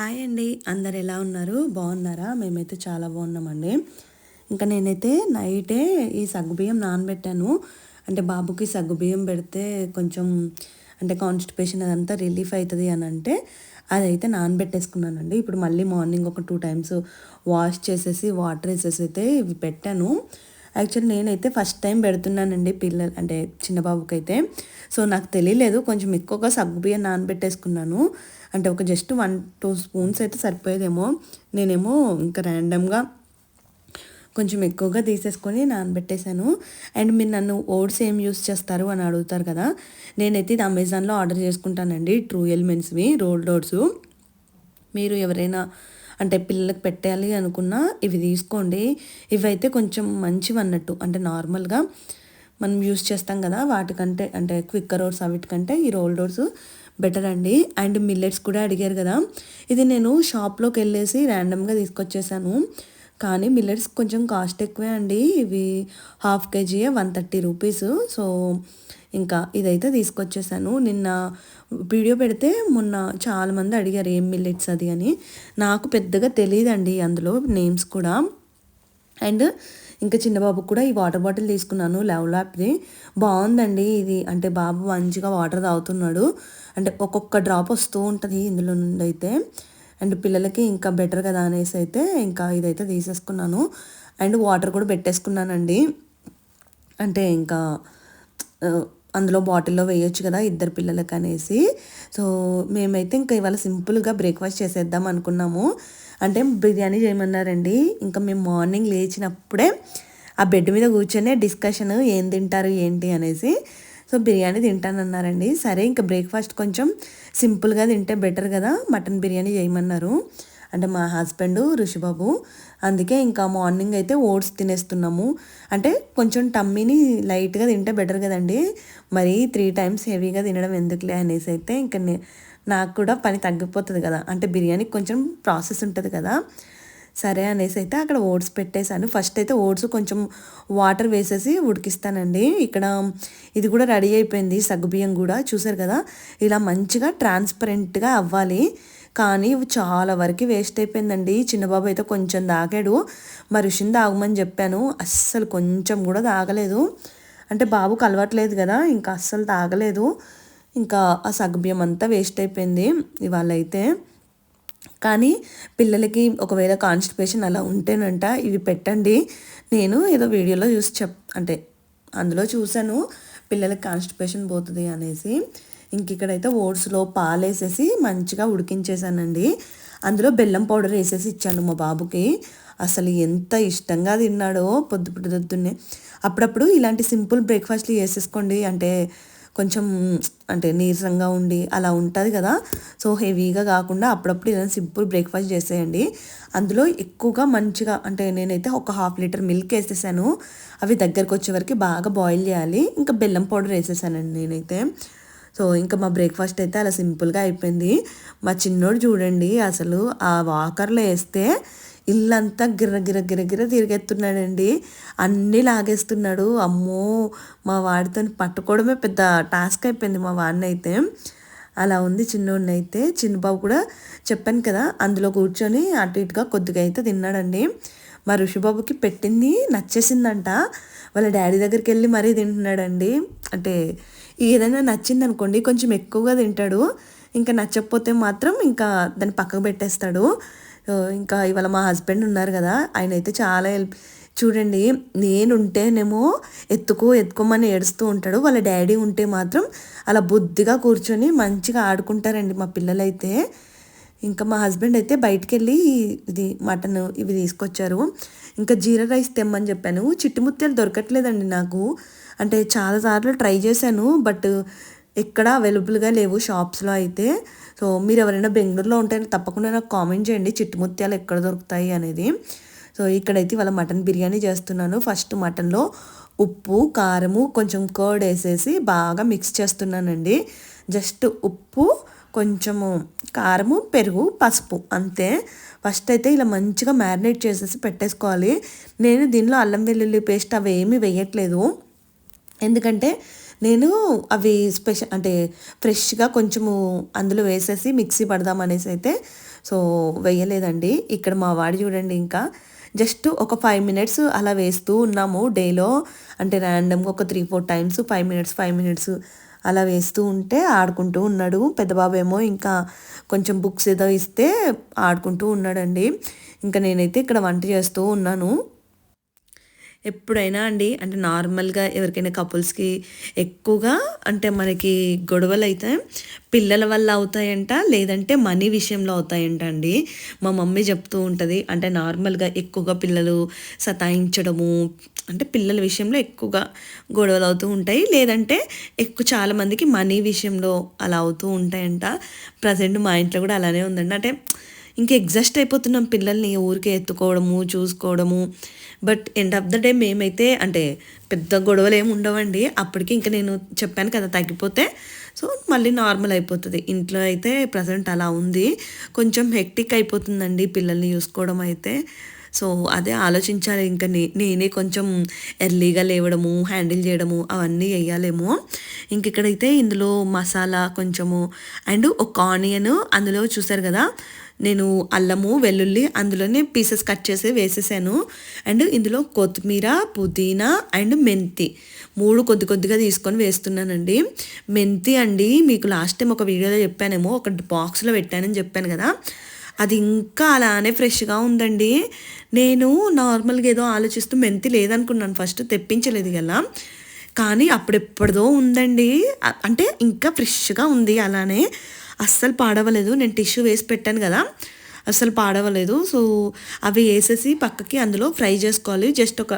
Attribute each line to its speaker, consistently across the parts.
Speaker 1: Hi అండి. అందరు ఎలా ఉన్నారు? బాగున్నారా? మేమైతే చాలా బాగున్నామండి. ఇంకా నేనైతే నైటే ఈ సగ్గుబియ్యం నానబెట్టాను. అంటే బాబుకి సగ్గుబియ్యం పెడితే కొంచెం అంటే కాన్స్టిపేషన్ అదంతా రిలీఫ్ అవుతుంది అని అంటే అదైతే నానబెట్టేసుకున్నానండి. ఇప్పుడు మళ్ళీ మార్నింగ్ ఒక టూ టైమ్స్ వాష్ చేసేసి వాటర్ వేసేసి అయితే ఇవి పెట్టాను. యాక్చువల్లీ నేనైతే ఫస్ట్ టైం పెడుతున్నానండి పిల్లలు అంటే చిన్న బాబుకి అయితే సో నాకు తెలియలేదు కొంచెం ఎక్కువగా సగ్గుబియ్యం నానబెట్టేసుకున్నాను. అంటే ఒక జస్ట్ వన్ టూ స్పూన్స్ అయితే సరిపోయేదేమో. నేనేమో ఇంకా ర్యాండమ్గా కొంచెం ఎక్కువగా తీసేసుకొని నానబెట్టేశాను. అండ్ మీరు నన్ను ఓట్స్ ఏం యూస్ చేస్తారు అని అడుగుతారు కదా నేనైతే ఇది అమెజాన్లో ఆర్డర్ చేసుకుంటానండి. ట్రూ ఎలిమెంట్స్వి రోల్డ్ ఓట్స్. మీరు ఎవరైనా అంటే పిల్లలకు పెట్టాలి అనుకున్నా ఇవి తీసుకోండి. ఇవైతే కొంచెం మంచివి అన్నట్టు అంటే నార్మల్గా మనం యూస్ చేస్తాం కదా వాటికంటే అంటే క్విక్కర్ రోడ్స్ అవిటికంటే ఈ రోల్ ఓట్స్. బెటర్ అండి. అండ్ మిల్లెట్స్ కూడా అడిగారు కదా. ఇది నేను షాప్లోకి వెళ్ళేసి ర్యాండమ్గా తీసుకొచ్చేసాను. కానీ మిల్లెట్స్ కొంచెం కాస్ట్ ఎక్కువే అండి. ఇవి half KG one thirty rupees. So ఇంకా ఇదైతే తీసుకొచ్చేసాను. నిన్న వీడియో పెడితే మొన్న చాలామంది అడిగారు ఏం మిల్లెట్స్ అది అని. నాకు పెద్దగా తెలియదండి అందులో నేమ్స్ కూడా. అండ్ ఇంకా చిన్నబాబు కూడా ఈ వాటర్ బాటిల్ తీసుకున్నాను లెవలాప్ది బాగుందండి ఇది. అంటే బాబు మంచిగా వాటర్ తాగుతున్నాడు. అంటే ఒక్కొక్క డ్రాప్ వస్తూ ఉంటుంది ఇందులో నుండి అయితే. అండ్ పిల్లలకి ఇంకా బెటర్ కదా అనేసి అయితే ఇంకా ఇదైతే తీసేసుకున్నాను. అండ్ వాటర్ కూడా పెట్టేసుకున్నానండి. అంటే ఇంకా అందులో బాటిల్లో వేయొచ్చు కదా ఇద్దరు పిల్లలకి అనేసి. సో మేమైతే ఇంకా ఇవాళ సింపుల్గా బ్రేక్ఫాస్ట్ చేసేద్దాం అనుకున్నాము. అంటే బిర్యానీ చేయమన్నారండి. ఇంకా మేము మార్నింగ్ లేచినప్పుడే ఆ బెడ్ మీద కూర్చొని డిస్కషన్ ఏం తింటారు ఏంటి అనేసి. సో బిర్యానీ తింటానన్నారండి. సరే ఇంకా బ్రేక్ఫాస్ట్ కొంచెం సింపుల్గా తింటే బెటర్ కదా మటన్ బిర్యానీ చేయమన్నారు. అంటే మా హస్బెండ్ ఋషిబాబు. అందుకే ఇంకా మార్నింగ్ అయితే ఓట్స్ తినేస్తున్నాము. అంటే కొంచెం టమ్మీని లైట్గా తింటే బెటర్ కదండి. మరి త్రీ టైమ్స్ హెవీగా తినడం ఎందుకులే అనేసి అయితే ఇంకా నాకు కూడా పని తగ్గిపోతుంది కదా. అంటే బిర్యానీకి కొంచెం ప్రాసెస్ ఉంటుంది కదా. సరే అనేసి అయితే అక్కడ ఓట్స్ పెట్టేశాను. ఫస్ట్ అయితే ఓట్స్ కొంచెం వాటర్ వేసేసి ఉడికిస్తానండి. ఇక్కడ ఇది కూడా రెడీ అయిపోయింది సగ్గుబియ్యం కూడా. చూసారు కదా? ఇలా మంచిగా ట్రాన్స్పరెంట్గా అవ్వాలి. కానీ చాలా వరకు వేస్ట్ అయిపోయిందండి. చిన్నబాబు అయితే కొంచెం తాగాడు. మరి ఋషిని తాగమని చెప్పాను. అస్సలు కొంచెం కూడా తాగలేదు. అంటే బాబుకు అలవాట్లేదు కదా ఇంకా అస్సలు తాగలేదు. ఇంకా ఆ సగ్గుబియ్యం అంతా వేస్ట్ అయిపోయింది ఇవాళ అయితే. కానీ పిల్లలకి ఒకవేళ కాన్స్టిపేషన్ అలా ఉంటేనంట ఇవి పెట్టండి. నేను ఏదో వీడియోలో చూసి చెప్ అంటే అందులో చూశాను పిల్లలకి కాన్స్టిపేషన్ పోతుంది అనేసి. ఇంక ఇక్కడైతే ఓట్స్లో పాలు వేసేసి మంచిగా ఉడికించేసానండి. అందులో బెల్లం పౌడర్ వేసేసి ఇచ్చాను మా బాబుకి. అసలు ఎంత ఇష్టంగా తిన్నాడో పొద్దు పొద్దున్నే. అప్పుడప్పుడు ఇలాంటి సింపుల్ బ్రేక్ఫాస్ట్లు వేసేసుకోండి అంటే కొంచెం అంటే నీరసంగా ఉండి అలా ఉంటుంది కదా. సో హెవీగా కాకుండా అప్పుడప్పుడు ఏదైనా సింపుల్ బ్రేక్ఫాస్ట్ చేసేయండి. అందులో ఎక్కువగా మంచిగా అంటే నేనైతే ఒక హాఫ్ లీటర్ మిల్క్ వేసేసాను. అవి దగ్గరకు వచ్చే వరకు బాగా బాయిల్ చేయాలి. ఇంకా బెల్లం పౌడర్ వేసేసానండి నేనైతే. సో ఇంకా మా బ్రేక్ఫాస్ట్ అయితే అలా సింపుల్గా అయిపోయింది. మా చిన్నోడు చూడండి అసలు ఆ వాకర్లో వేస్తే ఇల్లంతా గిర్ర గిర్ర గిర్ర గిర్ర తిరిగెత్తున్నాడండి అన్నీ లాగేస్తున్నాడు. అమ్మో మా వాడితో పట్టుకోవడమే పెద్ద టాస్క్ అయిపోయింది మా వాడిని అయితే అలా ఉంది చిన్నోడిని అయితే చిన్నబాబు కూడా చెప్పాను కదా అందులో కూర్చొని అటు ఇటుగా కొద్దిగా అయితే తిన్నాడండి. మా ఋషిబాబుకి పెట్టింది నచ్చేసిందంట. వాళ్ళ డాడీ దగ్గరికి వెళ్ళి మరీ తింటున్నాడండి. అంటే ఏదైనా నచ్చింది అనుకోండి కొంచెం ఎక్కువగా తింటాడు. ఇంకా నచ్చకపోతే మాత్రం ఇంకా దాన్ని పక్కకు పెట్టేస్తాడు. ఇంకా ఇవాళ మా హస్బెండ్ ఉన్నారు కదా ఆయన అయితే చాలా హెల్ప్. చూడండి నేనుంటేనేమో ఎత్తుకో ఎత్తుకోమని ఏడుస్తూ ఉంటాడు. వాళ్ళ డాడీ ఉంటే మాత్రం అలా బుద్ధిగా కూర్చొని మంచిగా ఆడుకుంటారండి మా పిల్లలైతే. ఇంకా మా హస్బెండ్ అయితే బయటికి వెళ్ళి ఇది మటన్ ఇవి తీసుకొచ్చారు. ఇంకా జీరా రైస్ తెమ్మని చెప్పాను. చిట్టుముత్యాలు దొరకట్లేదండి నాకు. అంటే చాలాసార్లు ట్రై చేశాను బట్ ఎక్కడ అవైలబుల్గా లేవు షాప్స్లో అయితే. సో మీరు ఎవరైనా బెంగళూరులో ఉంటే తప్పకుండా నాకు కామెంట్ చేయండి. చిట్టుముత్యాలు ఎక్కడ దొరుకుతాయి అనేది. సో ఇక్కడైతే ఇవాళ మటన్ బిర్యానీ చేస్తున్నాను. ఫస్ట్ మటన్లో ఉప్పు కారము కొంచెం కర్డ్ వేసేసి బాగా మిక్స్ చేస్తున్నానండి. జస్ట్ ఉప్పు కొంచెము కారము పెరుగు పసుపు అంతే. ఫస్ట్ అయితే ఇలా మంచిగా మ్యారినేట్ చేసేసి పెట్టేసుకోవాలి. నేను దీనిలో అల్లం వెల్లుల్లి పేస్ట్ అవి ఏమీ వేయట్లేదు. ఎందుకంటే నేను అవి స్పెషల్ అంటే ఫ్రెష్గా కొంచెము అందులో వేసేసి మిక్సీ పడదాం అనేసి అయితే సో వేయలేదండి. ఇక్కడ మా వాడి చూడండి ఇంకా జస్ట్ ఒక ఫైవ్ మినిట్స్ అలా వేస్తూ ఉన్నాము డేలో. అంటే ర్యాండమ్గా ఒక three four times five minutes five minutes అలా వేస్తూ ఉంటే ఆడుకుంటూ ఉన్నాడు. పెద్దబాబు ఏమో ఇంకా కొంచెం బుక్స్ ఏదో ఇస్తే ఆడుకుంటూ ఉన్నాడండి. ఇంకా నేనైతే ఇక్కడ వంట చేస్తూ ఉన్నాను. ఎప్పుడైనా అండి అంటే నార్మల్గా ఎవరికైనా కపుల్స్కి ఎక్కువగా అంటే మనకి గొడవలు అయితే పిల్లల వల్ల అవుతాయంట లేదంటే మనీ విషయంలో అవుతాయంట అండి. మా మమ్మీ చెప్తూ ఉంటుంది అంటే నార్మల్గా ఎక్కువగా పిల్లలు సతాయించడము అంటే పిల్లల విషయంలో ఎక్కువగా గొడవలు అవుతూ ఉంటాయి లేదంటే ఎక్కువ చాలామందికి మనీ విషయంలో అలా అవుతూ ఉంటాయంట. ప్రజెంట్ మా ఇంట్లో కూడా అలానే ఉందండి. అంటే ఇంకా ఎగ్జాస్ట్ అయిపోతున్నాం పిల్లల్ని ఊరికే ఎత్తుకోవడము చూసుకోవడము. But end of the day మేమైతే అంటే పెద్ద గొడవలు ఏమి ఉండవండి. అప్పటికి ఇంకా నేను చెప్పాను కదా తగ్గిపోతే. సో మళ్ళీ నార్మల్ అయిపోతుంది. ఇంట్లో అయితే ప్రజెంట్ అలా ఉంది. కొంచెం హెక్టిక్ అయిపోతుందండి పిల్లల్ని చూసుకోవడం అయితే. సో అదే ఆలోచించాలి. ఇంకా నే నేనే కొంచెం ఎర్లీగా లేవడము హ్యాండిల్ చేయడము అవన్నీ వేయాలేమో ఇంక ఇక్కడైతే ఇందులో మసాలా కొంచెము అండ్ ఒక ఆనియన్ అందులో చూసారు కదా? నేను అల్లము వెల్లుల్లి అందులోనే పీసెస్ కట్ చేసి వేసేసాను. అండ్ ఇందులో కొత్తిమీర పుదీనా అండ్ మెంతి. మూడు కొద్ది కొద్దిగా తీసుకొని వేస్తున్నానండి. మెంతి అండి మీకు లాస్ట్ టైం ఒక వీడియోలో చెప్పానేమో ఒక బాక్స్లో పెట్టానని చెప్పాను కదా. అది ఇంకా అలానే ఫ్రెష్గా ఉందండి. నేను నార్మల్గా ఏదో ఆలోచిస్తూ మెంతి లేదనుకున్నాను ఫస్ట్ తెప్పించలేదు కదా కానీ అప్పుడెప్పుడుదో ఉందండి. అంటే ఇంకా ఫ్రెష్గా ఉంది అలానే. అస్సలు పాడవలేదు. నేను టిష్యూ వేసి పెట్టాను కదా. అస్సలు పాడవలేదు. సో అవి వేసేసి పక్కకి అందులో ఫ్రై చేసుకోవాలి. జస్ట్ ఒక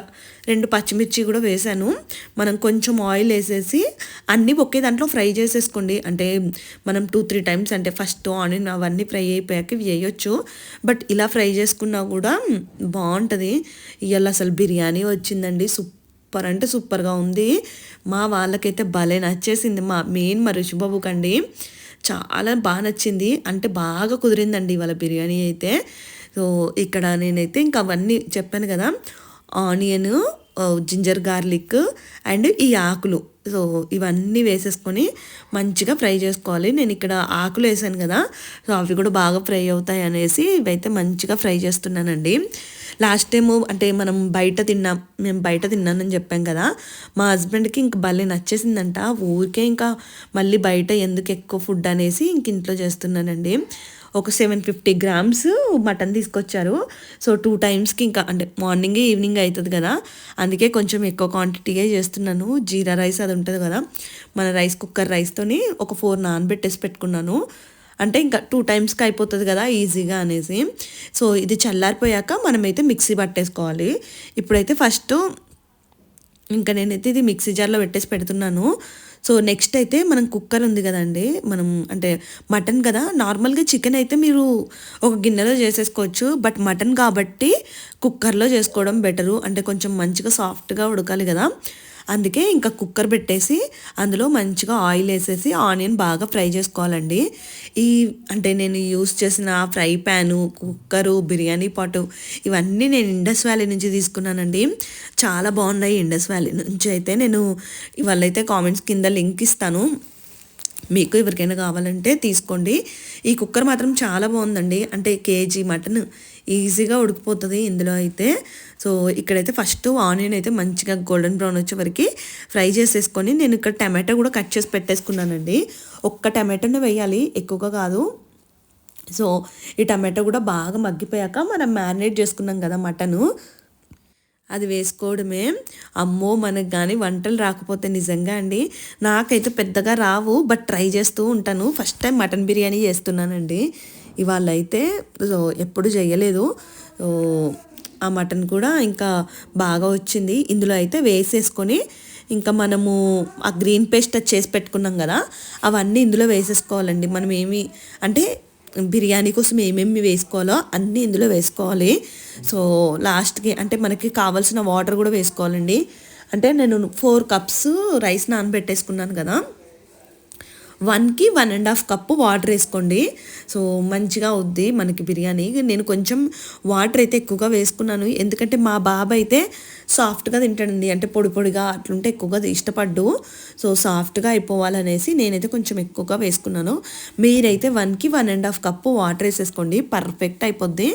Speaker 1: రెండు పచ్చిమిర్చి కూడా వేసాను. మనం కొంచెం ఆయిల్ వేసేసి అన్నీ ఒకే దాంట్లో ఫ్రై చేసేసుకోండి. అంటే మనం టూ త్రీ టైమ్స్ అంటే ఫస్ట్ ఆనియన్ అవన్నీ ఫ్రై అయిపోయాక వేయొచ్చు. బట్ ఇలా ఫ్రై చేసుకున్నా కూడా బాగుంటుంది. ఇవాళ అసలు బిర్యానీ వచ్చిందండి. సూపర్ అంటే సూపర్గా ఉంది. మా వాళ్ళకైతే భలే నచ్చేసింది. మా మెయిన్ మా రుచిబాబుకండి. కండి చాలా బాగా నచ్చింది. అంటే బాగా కుదిరిందండి ఇవాళ బిర్యానీ అయితే. సో ఇక్కడ నేనైతే ఇంకా అవన్నీ చెప్పాను కదా. ఆనియన్ జింజర్ గార్లిక్ అండ్ ఈ ఆకులు. సో ఇవన్నీ వేసేసుకొని మంచిగా ఫ్రై చేసుకోవాలి. నేను ఇక్కడ ఆకులు వేసాను కదా సో అవి కూడా బాగా ఫ్రై అవుతాయి అనేసి ఇవైతే మంచిగా ఫ్రై చేస్తున్నానండి. లాస్ట్ టైము అంటే మనం బయట తిన్నాం మేము బయట తిన్నానని చెప్పాం కదా మా హస్బెండ్కి ఇంక భలే నచ్చేసిందంట. ఊరికే ఇంకా మళ్ళీ బయట ఎందుకు ఎక్కువ ఫుడ్ అనేసి ఇంక ఇంట్లో చేస్తున్నానండి. ఒక సెవెన్ ఫిఫ్టీ గ్రామ్స్ మటన్ తీసుకొచ్చారు. సో టూ టైమ్స్కి ఇంకా అంటే మార్నింగ్ ఈవినింగ్ అవుతుంది కదా. అందుకే కొంచెం ఎక్కువ క్వాంటిటీగా చేస్తున్నాను. జీరా రైస్ అది ఉంటుంది కదా. మన రైస్ కుక్కర్ రైస్తోని ఒక ఫోర్ నానబెట్టేసి పెట్టుకున్నాను. అంటే ఇంకా టూ టైమ్స్కి అయిపోతుంది కదా ఈజీగా అనేసి. సో ఇది చల్లారిపోయాక మనమైతే మిక్సీ పట్టేసుకోవాలి. ఇప్పుడైతే ఫస్ట్ ఇంకా నేనైతే ఇది మిక్సీ జార్లో పెట్టేసి పెడుతున్నాను. సో నెక్స్ట్ అయితే మనం కుక్కర్ ఉంది కదండి మనం అంటే మటన్ కదా నార్మల్గా చికెన్ అయితే మీరు ఒక గిన్నెలో చేసేసుకోవచ్చు బట్ మటన్ కాబట్టి కుక్కర్లో చేసుకోవడం బెటరు. అంటే కొంచెం మంచిగా సాఫ్ట్గా ఉడకాలి కదా. అందుకే ఇంకా కుక్కర్ పెట్టేసి అందులో మంచిగా ఆయిల్ వేసేసి ఆనియన్ బాగా ఫ్రై చేసుకోవాలండి. ఈ అంటే నేను యూస్ చేసిన ఫ్రై ప్యాను కుక్కరు బిర్యానీ పాటు ఇవన్నీ నేను ఇండస్ వ్యాలీ నుంచి తీసుకున్నానండి. చాలా బాగున్నాయి ఇండస్ వ్యాలీ నుంచి అయితే నేను ఇవాళైతే కామెంట్స్ కింద లింక్ ఇస్తాను. మీకు ఎవరికైనా కావాలంటే తీసుకోండి. ఈ కుక్కర్ మాత్రం చాలా బాగుందండి. అంటే కేజీ మటన్ ఈజీగా ఉడికిపోతుంది ఇందులో అయితే. సో ఇక్కడైతే ఫస్ట్ ఆనియన్ అయితే మంచిగా గోల్డెన్ బ్రౌన్ వచ్చే వరకు ఫ్రై చేసేసుకొని నేను ఇక్కడ టమాటో కూడా కట్ చేసి పెట్టేసుకున్నానండి. ఒక్క టమాటోనే వేయాలి ఎక్కువగా కాదు. సో ఈ టమాటో కూడా బాగా మగ్గిపోయాక మనం మ్యారినేట్ చేసుకున్నాం కదా మటను. అది వేసుకోవడమే. అమ్మో మనకు కానీ వంటలు రాకపోతే నిజంగా అండి. నాకైతే పెద్దగా రావు బట్ ట్రై చేస్తూ ఉంటాను. ఫస్ట్ టైం మటన్ బిర్యానీ చేస్తున్నానండి. ఇవాళ అయితే ఎప్పుడు చేయలేదు. ఆ మటన్ కూడా ఇంకా బాగా వచ్చింది. ఇందులో అయితే వేసేసుకొని ఇంకా మనము ఆ గ్రీన్ పేస్ట్ చేసి పెట్టుకున్నాం కదా అవన్నీ ఇందులో వేసేసుకోవాలండి. మనం ఏమి అంటే బిర్యానీ కోసం ఏమేమి వేసుకోవాలో అన్నీ ఇందులో వేసుకోవాలి. సో లాస్ట్కి అంటే మనకి కావాల్సిన వాటర్ కూడా వేసుకోవాలండి. అంటే నేను ఫోర్ కప్స్ రైస్ నానబెట్టేసుకున్నాను కదా. వన్కి one and half cup water వేసుకోండి. సో మంచిగా అవుద్ది మనకి బిర్యానీ. నేను కొంచెం వాటర్ అయితే ఎక్కువగా వేసుకున్నాను. ఎందుకంటే మా బాబు అయితే సాఫ్ట్గా తింటాడండి. అంటే పొడి పొడిగా అట్లుంటే ఎక్కువగా ఇష్టపడ్డు. సో సాఫ్ట్గా అయిపోవాలనేసి నేనైతే కొంచెం ఎక్కువగా వేసుకున్నాను. మీరైతే వన్కి one and half cup water వేసేసుకోండి. పర్ఫెక్ట్ అయిపోద్ది.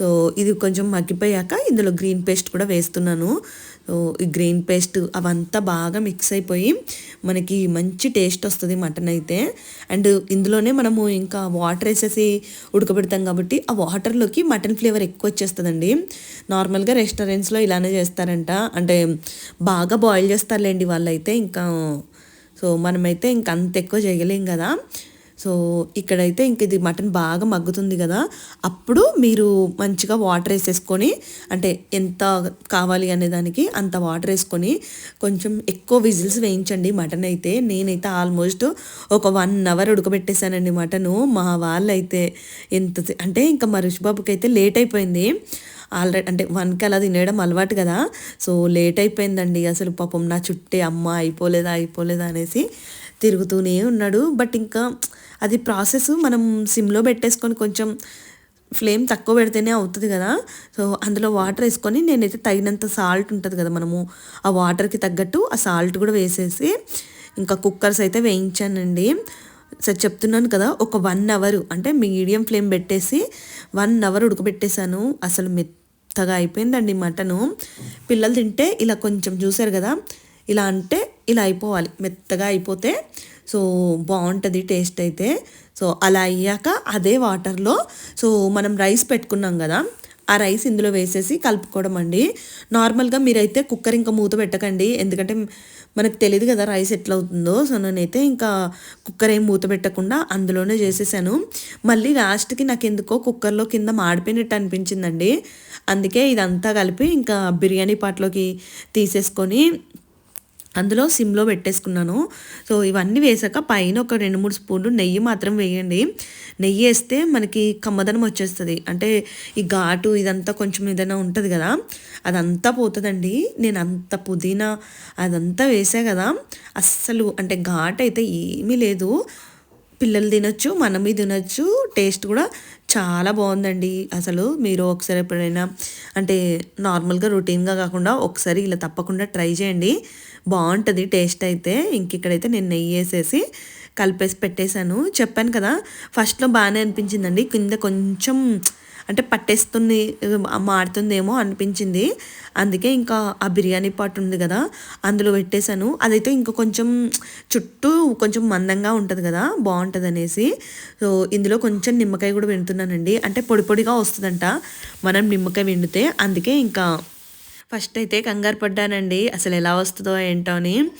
Speaker 1: సో ఇది కొంచెం మగ్గిపోయాక ఇందులో గ్రీన్ పేస్ట్ కూడా వేస్తున్నాను. ఈ గ్రీన్ పేస్ట్ అవంతా బాగా మిక్స్ అయిపోయి మనకి మంచి టేస్ట్ వస్తుంది మటన్ అయితే. అండ్ ఇందులోనే మనము ఇంకా వాటర్ వేసేసి ఉడకబెడతాం కాబట్టి ఆ వాటర్లోకి మటన్ ఫ్లేవర్ ఎక్కువ వచ్చేస్తుందండి. నార్మల్గా రెస్టారెంట్స్లో ఇలానే చేస్తారంట. అంటే బాగా బాయిల్ చేస్తారులేండి వాళ్ళైతే ఇంకా. సో మనమైతే ఇంక అంత ఎక్కువ చేయలేం కదా. సో ఇక్కడైతే ఇంక ఇది మటన్ బాగా మగ్గుతుంది కదా అప్పుడు మీరు మంచిగా వాటర్ వేసేసుకొని అంటే ఎంత కావాలి అనే దానికి అంత వాటర్ వేసుకొని కొంచెం ఎక్కువ విజిల్స్ వేయించండి మటన్ అయితే. నేనైతే ఆల్మోస్ట్ ఒక వన్ అవర్ ఉడకబెట్టేశానండి మటను. మా వాళ్ళైతే ఎంత అంటే ఇంకా మా రుషిబాబుకి అయితే లేట్ అయిపోయింది ఆల్రెడీ అంటే వన్కి అలా తినేయడం అలవాటు కదా సో లేట్ అయిపోయిందండి అసలు పాపం నా చుట్టే అమ్మ అయిపోలేదా అయిపోలేదా అనేసి తిరుగుతూనే ఉన్నాడు. బట్ ఇంకా అది ప్రాసెస్ మనం సిమ్లో పెట్టేసుకొని కొంచెం ఫ్లేమ్ తక్కువ పెడితేనే అవుతుంది కదా. సో అందులో వాటర్ వేసుకొని నేనైతే తగినంత సాల్ట్ ఉంటుంది కదా మనము. ఆ వాటర్కి తగ్గట్టు ఆ సాల్ట్ కూడా వేసేసి ఇంకా కుక్కర్స్ అయితే వేయించానండి. సరే చెప్తున్నాను కదా ఒక వన్ అవర్ అంటే మీడియం ఫ్లేమ్ పెట్టేసి వన్ అవర్ ఉడకబెట్టేశాను. అసలు మెత్తగా అయిపోయిందండి మటను. పిల్లలు తింటే ఇలా కొంచెం చూసారు కదా ఇలా అంటే ఇలా అయిపోవాలి మెత్తగా అయిపోతే. సో బాగుంటుంది టేస్ట్ అయితే. సో అలా అయ్యాక అదే వాటర్లో సో మనం రైస్ పెట్టుకున్నాం కదా ఆ రైస్ ఇందులో వేసేసి కలుపుకోవడం అండి. నార్మల్గా మీరైతే కుక్కర్ ఇంకా మూత పెట్టకండి ఎందుకంటే మనకు తెలియదు కదా రైస్ ఎట్లా అవుతుందో. సో నేనైతే ఇంకా కుక్కర్ ఏం మూత పెట్టకుండా అందులోనే చేసేసాను. మళ్ళీ లాస్ట్కి నాకు ఎందుకో కుక్కర్లో కింద మాడిపోయినట్టు అనిపించిందండి. అందుకే ఇదంతా కలిపి ఇంకా బిర్యానీ పాట్లోకి తీసేసుకొని అందులో సిమ్లో పెట్టేసుకున్నాను. సో ఇవన్నీ వేసాక పైన ఒక రెండు మూడు స్పూన్లు నెయ్యి మాత్రం వేయండి. నెయ్యి వేస్తే మనకి కమ్మదనం వచ్చేస్తుంది. అంటే ఈ ఘాటు ఇదంతా కొంచెం ఏదైనా ఉంటుంది కదా అదంతా పోతుందండి. నేను అంత పుదీనా అదంతా వేసా కదా అస్సలు అంటే ఘాట్ అయితే ఏమీ లేదు. పిల్లలు తినొచ్చు మనమే తినొచ్చు టేస్ట్ కూడా చాలా బాగుందండి. అసలు మీరు ఒకసారి ఎప్పుడైనా అంటే నార్మల్గా రొటీన్గా కాకుండా ఒకసారి ఇలా తప్పకుండా ట్రై చేయండి. బాగుంటుంది టేస్ట్ అయితే. ఇంక ఇక్కడైతే నేను నెయ్యి వేసేసి కలిపేసి పెట్టేశాను. చెప్పాను కదా ఫస్ట్లో బాగానే అనిపించిందండి. కింద కొంచెం అంటే పట్టేస్తుంది మాడుతుందేమో అనిపించింది. అందుకే ఇంకా ఆ బిర్యానీ పాట్ ఉంది కదా అందులో పెట్టేశాను. అదైతే ఇంకా కొంచెం చుట్టూ కొంచెం మందంగా ఉంటుంది కదా బాగుంటుంది అనేసి సో ఇందులో కొంచెం నిమ్మకాయ కూడా వెండుతున్నానండి అంటే పొడి పొడిగా వస్తుందంట మనం నిమ్మకాయ విండితే అందుకే ఇంకా ఫస్ట్ అయితే కంగారు పడ్డానండి. అసలు ఎలా వస్తుందో ఏంటో అని.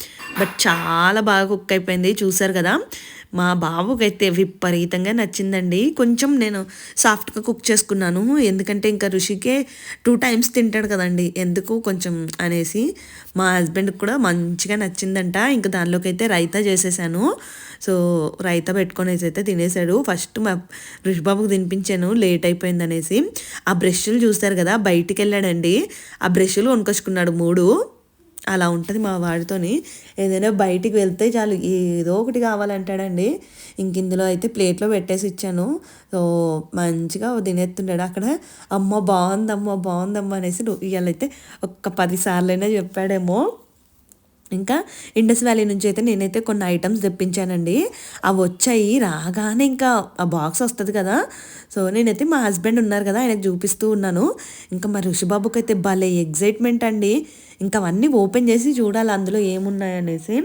Speaker 1: బట్ చాలా బాగా కుక్ అయిపోయింది. చూసారు కదా? మా బాబుకైతే విపరీతంగా నచ్చిందండి. కొంచెం నేను సాఫ్ట్గా కుక్ చేసుకున్నాను. ఎందుకంటే ఇంకా రుషికే టూ టైమ్స్ తింటాడు కదండి. ఎందుకు? కొంచెం అనేసి. మా హస్బెండ్కి కూడా మంచిగా నచ్చిందంట. ఇంకా దానిలోకి అయితే రైతా చేసేసాను. సో రైతా పెట్టుకొని అయితే తినేసాడు. ఫస్ట్ మా రుషిబాబుకు తినిపించాను. లేట్ అయిపోయింది అనేసి. ఆ బ్రష్లు చూస్తారు కదా? బయటికి వెళ్ళాడండి. ఆ బ్రష్లు వనుకొచ్చుకున్నాడు మూడు. అలా ఉంటుంది మా వాడితోని. ఏదైనా బయటికి వెళ్తే చాలు ఏదో ఒకటి కావాలంటాడండి. ఇంక ఇందులో అయితే ప్లేట్లో పెట్టేసి ఇచ్చాను. సో మంచిగా తినేస్తుంటాడు. అక్కడ అమ్మ బాగుందమ్మ బాగుందమ్మ అనేసి ఇవాళైతే ఒక్క పది సార్లైనా చెప్పాడేమో. ఇంకా ఇండస్ వ్యాలీ నుంచి అయితే నేనైతే కొన్ని ఐటమ్స్ తెప్పించానండి. అవి వచ్చాయి రాగానే ఇంకా ఆ బాక్స్ వస్తుంది కదా. సో నేనైతే మా హస్బెండ్ ఉన్నారు కదా ఆయనకు చూపిస్తూ ఉన్నాను. ఇంకా మా ఋషిబాబుకి అయితే భలే ఎగ్జైట్మెంట్ అండి. ఇంకా అవన్నీ ఓపెన్ చేసి చూడాలి అందులో ఏమున్నాయనేసి.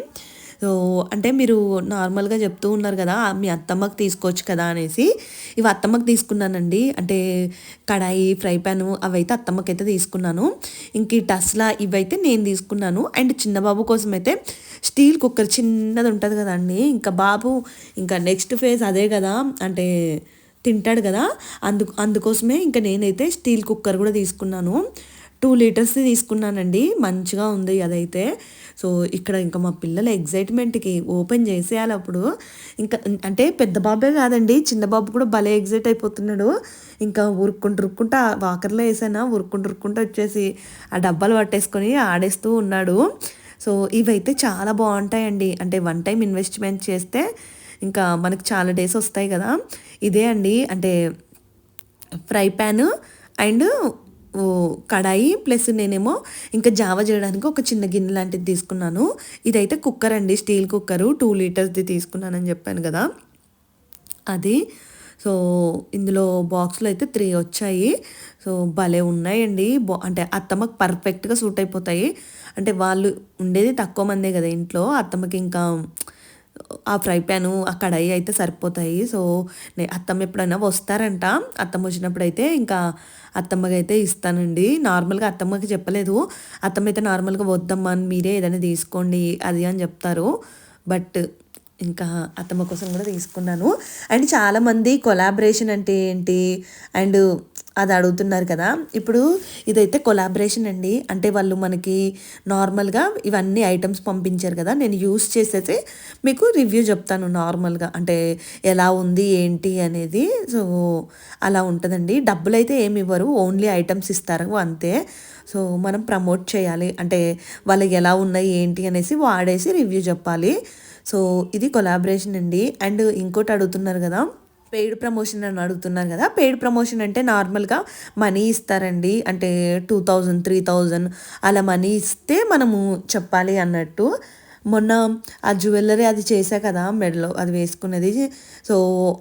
Speaker 1: సో అంటే మీరు నార్మల్గా చెప్తూ ఉన్నారు కదా మీ అత్తమ్మకి తీసుకోవచ్చు కదా అనేసి. ఇవి అత్తమ్మకి తీసుకున్నానండి. అంటే కడాయి ఫ్రై ప్యాన్ అవైతే అత్తమ్మకి అయితే తీసుకున్నాను. ఇంక ఈ టస్లా ఇవైతే నేను తీసుకున్నాను. అండ్ చిన్న బాబు కోసం అయితే స్టీల్ కుక్కర్ చిన్నది ఉంటుంది కదండి ఇంకా బాబు ఇంకా నెక్స్ట్ ఫేజ్ అదే కదా అంటే తింటాడు కదా. అందు అందుకోసమే ఇంకా నేనైతే స్టీల్ కుక్కర్ కూడా తీసుకున్నాను. టూ లీటర్స్ తీసుకున్నానండి. మంచిగా ఉంది అదైతే. సో ఇక్కడ ఇంకా మా పిల్లల ఎగ్జైట్మెంట్కి ఓపెన్ చేసేయాలి అప్పుడు. ఇంకా అంటే పెద్ద బాబే కాదండి. చిన్న బాబు కూడా భలే ఎగ్జైట్ అయిపోతున్నాడు. ఇంకా ఉరుక్కుంటూ ఉరుక్కుంటా వాకర్లో వేసానా ఉరుక్కుంటూ ఉరుక్కుంటూ వచ్చేసి ఆ డబ్బాలు పట్టేసుకొని ఆడేస్తూ ఉన్నాడు. సో ఇవైతే చాలా బాగుంటాయండి. అంటే వన్ టైం ఇన్వెస్ట్మెంట్ చేస్తే ఇంకా మనకు చాలా డేస్ వస్తాయి కదా. ఇదే అండి. అంటే fry pan and kadai plus నేనేమో ఇంకా జావ చేయడానికి ఒక చిన్న గిన్నె లాంటిది తీసుకున్నాను. ఇదైతే కుక్కర్ అండి స్టీల్ కుక్కరు. టూ లీటర్స్ది తీసుకున్నానని చెప్పాను కదా. అది. సో ఇందులో బాక్స్లో అయితే త్రీ వచ్చాయి. సో భలే ఉన్నాయండి. బా అంటే అత్తమ్మకి పర్ఫెక్ట్గా సూట్ అయిపోతాయి. అంటే వాళ్ళు ఉండేది తక్కువ మందే కదా ఇంట్లో. అత్తమ్మకి ఇంకా ఆ ఫ్రై ప్యాను ఆ కడాయి అయితే సరిపోతాయి. సో అత్తమ్మ ఎప్పుడైనా వస్తారంట. అత్తమ్మ వచ్చినప్పుడు అయితే ఇంకా అత్తమ్మకి అయితే ఇస్తానండి. నార్మల్గా అత్తమ్మకి చెప్పలేదు. అత్తమ్మ అయితే నార్మల్గా వద్దమ్మా అని మీరే ఏదైనా తీసుకోండి అది అని చెప్తారు. బట్ ఇంకా అత్తమ్మ కోసం కూడా తీసుకున్నాను. అండ్ చాలామంది కొలాబరేషన్ అంటే ఏంటి? అండ్ అది అడుగుతున్నారు కదా. ఇప్పుడు ఇదైతే కొలాబరేషన్ అండి. అంటే వాళ్ళు మనకి నార్మల్గా ఇవన్నీ ఐటమ్స్ పంపించారు కదా. నేను యూస్ చేసేసి మీకు రివ్యూ చెప్తాను నార్మల్గా అంటే ఎలా ఉంది ఏంటి అనేది. సో అలా ఉంటుందండి. డబ్బులు అయితే ఏమి ఇవ్వరు. ఓన్లీ ఐటమ్స్ ఇస్తారు అంతే. సో మనం ప్రమోట్ చేయాలి. అంటే వాళ్ళకి ఎలా ఉన్నాయి ఏంటి అనేసి వాడేసి రివ్యూ చెప్పాలి. సో ఇది కొలాబరేషన్ అండి. అండ్ ఇంకోటి అడుగుతున్నారు కదా పెయిడ్ ప్రమోషన్ అని అడుగుతున్నారు కదా పెయిడ్ ప్రమోషన్ అంటే నార్మల్గా మనీ ఇస్తారండి. అంటే టూ థౌజండ్ త్రీ థౌజండ్ అలా మనీ ఇస్తే మనము చెప్పాలి అన్నట్టు. మొన్న ఆ జ్యువెలరీ అది చేశా కదా మెడలో అది వేసుకున్నది. సో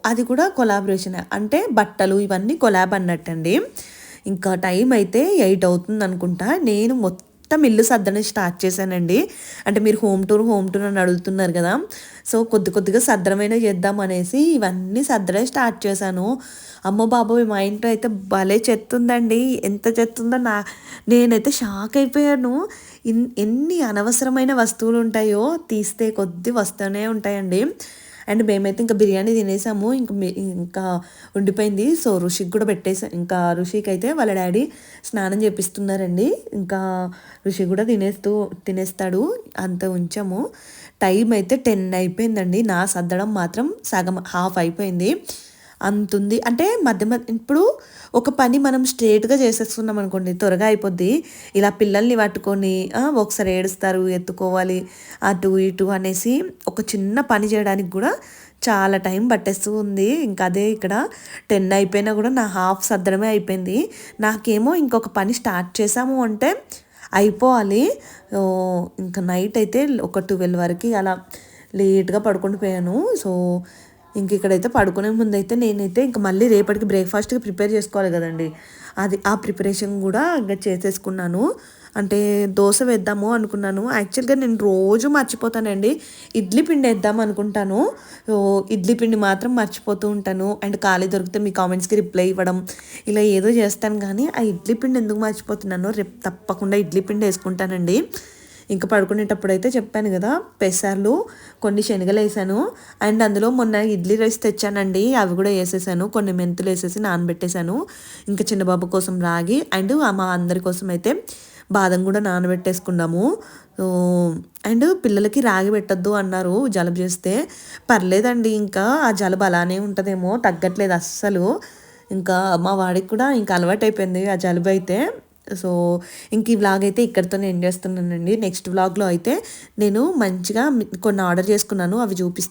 Speaker 1: అది కూడా కొలాబరేషన్ అంటే బట్టలు ఇవన్నీ కొలాబ్ అన్నట్టండి. ఇంకా టైం అయితే ఎయిట్ అవుతుంది అనుకుంటా. నేను మొత్తం మొత్తం ఇల్లు సర్దడం స్టార్ట్ చేశానండి. అంటే మీరు హోమ్ టూర్ హోమ్ టూర్ అని అడుగుతున్నారు కదా. సో కొద్ది కొద్దిగా సద్రమైన చేద్దాం అనేసి ఇవన్నీ సర్దడం స్టార్ట్ చేశాను. అమ్మ బాబోయ్ మా ఇంట్లో అయితే భలే చెత్తుందండి ఎంత చెత్తుందో నా నేనైతే షాక్ అయిపోయాను. ఎన్ని అనవసరమైన వస్తువులు ఉంటాయో తీస్తే కొద్ది వస్తూనే ఉంటాయండి. అండ్ మేమైతే ఇంకా బిర్యానీ తినేసాము. ఇంకా ఇంకా ఉండిపోయింది. సో ఋషికి కూడా పెట్టేసా ఇంకా ఋషికి అయితే వాళ్ళ డాడీ స్నానం చేపిస్తున్నారండి. ఇంకా ఋషి కూడా తినేస్తూ తినేస్తాడు. అంత ఉంచాము. టైం అయితే టెన్ అయిపోయిందండి. నా సర్దడం మాత్రం సగం హాఫ్ అయిపోయింది. అంతుంది. అంటే మధ్య మధ్య ఇప్పుడు ఒక పని మనం స్ట్రేట్గా చేసేస్తున్నాం అనుకోండి త్వరగా అయిపోద్ది. ఇలా పిల్లల్ని పట్టుకొని ఒకసారి ఏడుస్తారు ఎత్తుకోవాలి అటు ఇటు అనేసి ఒక చిన్న పని చేయడానికి కూడా చాలా టైం పట్టేస్తూ ఉంది. ఇంకా అదే ఇక్కడ టెన్ అయిపోయినా కూడా నా హాఫ్ సద్దడమే అయిపోయింది. నాకేమో ఇంకొక పని స్టార్ట్ చేసాము అంటే అయిపోవాలి. ఇంకా నైట్ అయితే ఒక ట్వెల్వ్ వరకు అలా లేట్గా పడుకొని పోయాను. సో ఇంక ఇక్కడైతే పడుకునే ముందు అయితే నేనైతే ఇంక మళ్ళీ రేపటికి బ్రేక్ఫాస్ట్కి ప్రిపేర్ చేసుకోవాలి కదండి. అది ఆ ప్రిపరేషన్ కూడా ఇంకా చేసేసుకున్నాను. అంటే దోశ వేద్దాము అనుకున్నాను. యాక్చువల్గా నేను రోజు మర్చిపోతానండి. ఇడ్లీ పిండి వేద్దాం అనుకుంటాను. ఇడ్లీ పిండి మాత్రం మర్చిపోతూ ఉంటాను. అండ్ ఖాళీ దొరికితే మీ కామెంట్స్కి రిప్లై ఇవ్వడం. ఇలా ఏదో చేస్తాను కానీ ఆ ఇడ్లీ పిండి ఎందుకు మర్చిపోతున్నాను రేపు తప్పకుండా ఇడ్లీ పిండి వేసుకుంటానండి. ఇంకా పడుకునేటప్పుడు అయితే చెప్పాను కదా పెసర్లు కొన్ని శనగలు వేసాను. అండ్ అందులో మొన్న ఇడ్లీ రైస్ తెచ్చానండి అవి కూడా వేసేసాను. కొన్ని మెంతులు వేసేసి నానబెట్టేశాను. ఇంకా చిన్నబాబు కోసం రాగి అండ్ మా అందరి కోసం అయితే బాదం కూడా నానబెట్టేసుకున్నాము. అండ్ పిల్లలకి రాగి పెట్టద్దు అన్నారు జలుబు చేస్తే. పర్లేదండి ఇంకా ఆ జలుబు అలానే ఉంటుందేమో తగ్గట్లేదు అస్సలు. ఇంకా మా వాడికి కూడా ఇంకా అలవాటు అయిపోయింది ఆ జలుబు అయితే. సో ఇంక ఈ వ్లాగ్ అయితే ఇక్కడితో ఎండ్ చేస్తున్నానండి. నెక్స్ట్ వ్లాగ్లో అయితే నేను మంచిగా కొన్ని ఆర్డర్ చేసుకున్నాను అవి చూపిస్తాను